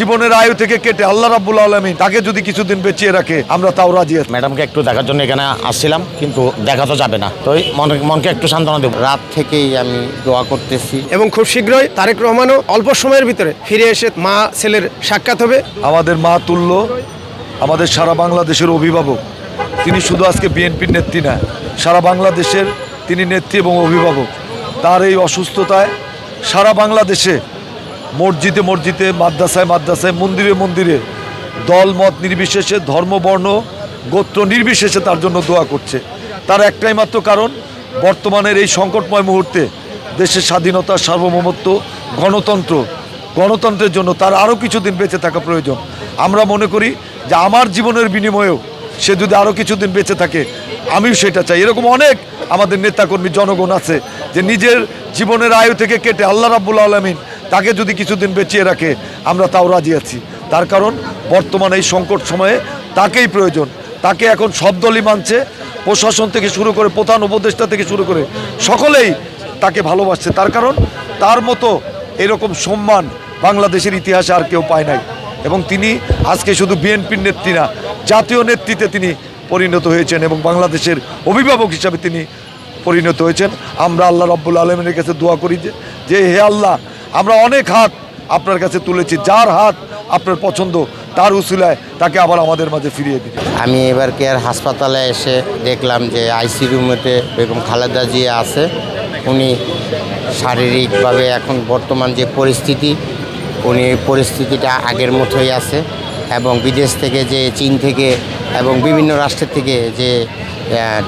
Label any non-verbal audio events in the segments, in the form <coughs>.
জীবনের আয়ু থেকে কেটে আল্লাহ রাব্বুল আলমী তাকে যদি কিছুদিন বেঁচিয়ে রাখে আমরা তাও রাজি আছি। ম্যাডামকে একটু দেখার জন্য এখানে আসছিলাম কিন্তু দেখা তো যাবে না। তো মনকে একটু সান্ত্বনা দেবো। রাত থেকেই আমি দোয়া করতেছি। এবং খুব শীঘ্রই তারেক রহমানও অল্প সময়ের ভিতরে ফিরে এসে মা ছেলের সাক্ষাৎ হবে। আমাদের মা তুল্য আমাদের সারা বাংলাদেশের অভিভাবক। তিনি শুধু আজকে বিএনপির নেত্রী না সারা বাংলাদেশের তিনি নেত্রী এবং অভিভাবক। তার এই অসুস্থতায় সারা বাংলাদেশে মসজিদে মসজিদে, মাদ্রাসায় মাদ্রাসায়, মন্দিরে মন্দিরে। দল, মত নির্বিশেষে ধর্মবর্ণ গোত্র নির্বিশেষে তার জন্য দোয়া করছে। তার একটাই মাত্র কারণ, বর্তমানের এই সংকটময় মুহূর্তে দেশের স্বাধীনতা, সার্বভৌমত্ব, গণতন্ত্র, গণতন্ত্রের জন্য তার আরও কিছুদিন বেঁচে থাকা প্রয়োজন। আমরা মনে করি যে আমার জীবনের বিনিময়েও সে যদি আরও কিছুদিন বেঁচে থাকে, আমিও সেটা চাই। এরকম অনেক আমাদের নেতাকর্মী, জনগণ আছে যে নিজের জীবনের আয়ু থেকে কেটে আল্লাহ রাব্বুল আলমিন তাকে যদি কিছুদিন বেঁচিয়ে রাখে, আমরা তাও রাজি আছি। তার কারণ, বর্তমান এই সংকট সময়ে তাকেই প্রয়োজন। তাকে এখন সব দলই মানছে, প্রশাসন থেকে শুরু করে প্রধান উপদেষ্টা থেকে শুরু করে সকলেই তাকে ভালোবাসছে। তার কারণ, তার মতো এরকম সম্মান বাংলাদেশের ইতিহাসে আর কেউ পায় নাই। এবং তিনি আজকে শুধু বিএনপির নেত্রী না, জাতীয় নেতৃত্বে তিনি পরিণত হয়েছেন এবং বাংলাদেশের অভিভাবক হিসাবে তিনি পরিণত হয়েছেন। আমরা আল্লাহ রব্বুল আলমিনের কাছে দোয়া করি যে হে আল্লাহ আমরা অনেক হাত আপনার কাছে তুলেছি, যার হাত আপনার পছন্দ, তার উসিলায় তাকে আবার আমাদের মাঝে ফিরিয়ে দিন আমি এবার কেয়ার হাসপাতালে এসে দেখলাম যে আইসি রুমেতে বেগম খালেদা জিয়া আছে। উনি শারীরিকভাবে এখন বর্তমান যে পরিস্থিতি, উনি পরিস্থিতিটা আগের মতোই আছে এবং বিদেশ থেকে যে চীন থেকে এবং বিভিন্ন রাষ্ট্রের থেকে যে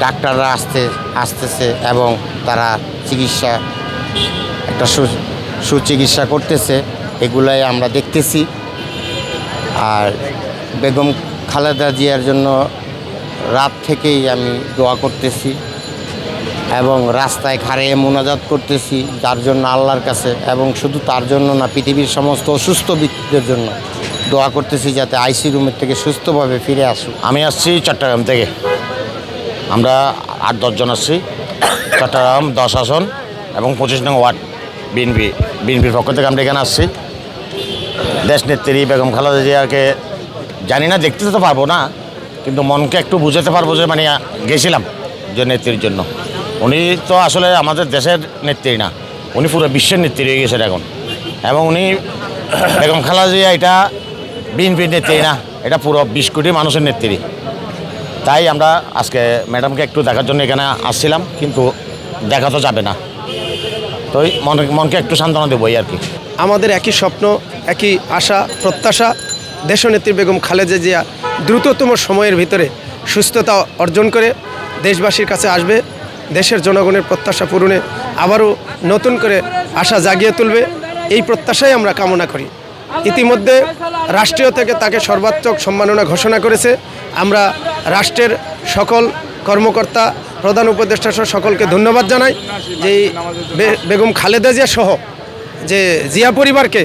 ডাক্তাররা আসতে, আসতেছে এবং তারা চিকিৎসা একটা সুচিকিৎসা করতেছে, এগুলাই আমরা দেখতেছি। আর বেগম খালেদা জিয়ার জন্য রাত থেকেই আমি দোয়া করতেছি এবং রাস্তায় ঘাড়ে মোনাজাত করতেছি, যার জন্য আল্লাহর কাছে এবং শুধু তার জন্য না, পৃথিবীর সমস্ত অসুস্থ ব্যক্তিদের জন্য দোয়া করতেছি যাতে আইসি রুমের থেকে সুস্থভাবে ফিরে আসুক। আমি আসছি চট্টগ্রাম থেকে। আমরা আট দশজন আসছি। চট্টগ্রাম দশ আসন এবং পঁচিশ নং ওয়ার্ড, বিএনপি। বিএনপির পক্ষ থেকে আমরা এখানে আসছি। দেশ নেত্রী বেগম খালেদা জিয়াকে জানি না, দেখতে তো পারব না, কিন্তু মনকে একটু বুঝাতে পারব যে মানে গেছিলাম যে নেত্রীর জন্য। উনি তো আসলে আমাদের দেশের নেত্রী না, উনি পুরো বিশ্বের নেত্রী হয়ে গেছেন এখন। এবং উনি <coughs> বেগম খালেদা জিয়া এটা বিএনপির নেত্রী না, এটা পুরো বিশ কোটি মানুষের নেত্রী। তাই আমরা আজকে ম্যাডামকে একটু দেখার জন্য এখানে আসছিলাম, কিন্তু দেখা তো যাবে না। তো মন মনকে একটু সান্ত্বনা দেবো আর কি। আমাদের একই স্বপ্ন, একই আশা, প্রত্যাশা, দেশনেত্রী বেগম খালেদা জিয়া দ্রুততম সময়ের ভিতরে সুস্থতা অর্জন করে দেশবাসীর কাছে আসবে, দেশের জনগণের প্রত্যাশা পূরণে আবারও নতুন করে আশা জাগিয়ে তুলবে। এই প্রত্যাশাই আমরা কামনা করি। ইতিমধ্যে রাষ্ট্রীয় থেকে তাকে সর্বাত্মক সম্মাননা ঘোষণা করেছে। আমরা রাষ্ট্রের সকল কর্মকর্তা প্রধান উপদেষ্টা সহ সকলকে ধন্যবাদ জানাই যে বেগম খালেদা জিয়া সহ যে জিয়া পরিবারকে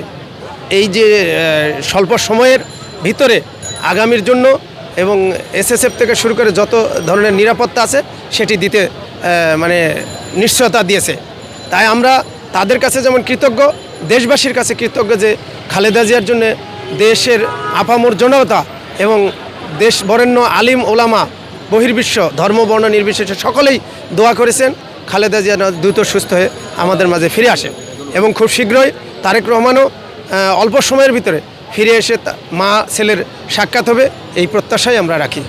এই যে স্বল্প সময়ের ভিতরে আগামীর জন্য এবং এসএসএফ থেকে শুরু করে যত ধরনের নিরাপত্তা আছে সেটি দিতে মানে নিশ্চয়তা দিয়েছে। তাই আমরা তাদের কাছে যেমন কৃতজ্ঞ, দেশবাসীর কাছে কৃতজ্ঞ যে খালেদা জিয়ার জন্য দেশের আপামর জনতা এবং দেশ বরেণ্য আলিম ওলামা বহির্বিশ্ব, ধর্ম, বর্ণ নির্বিশেষে সকলেই দোয়া করেছেন। খালেদা জিয়া দ্রুত সুস্থ হয়ে আমাদের মাঝে ফিরে আসেন এবং খুব শীঘ্রই তারেক রহমানও অল্প সময়ের ভিতরে ফিরে এসে মা ছেলের সাক্ষাৎ হবে, এই প্রত্যাশাই আমরা রাখি।